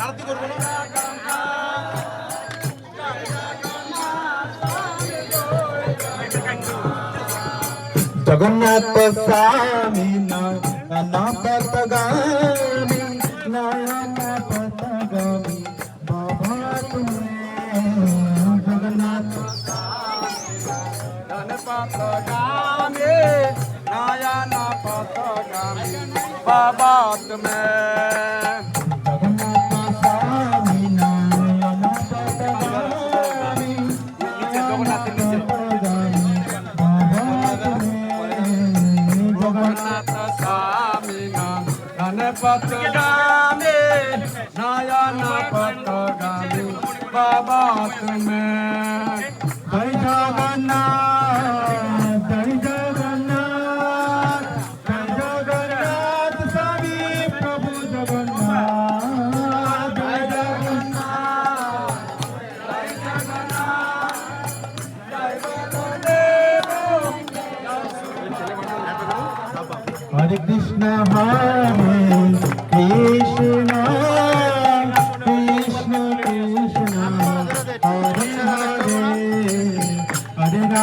আরতি করব না? জগন্নাথ স্বামী নপতগামী নয়ন পতগামী বাবা তুমি জগন্নাথ গণপতগামী নয়ন পতগামী বাবা তুমি জগন্নাথ স্বামী নয়ন পতগামী জগন্নাথের নিচে। হরে কৃষ্ণ হরে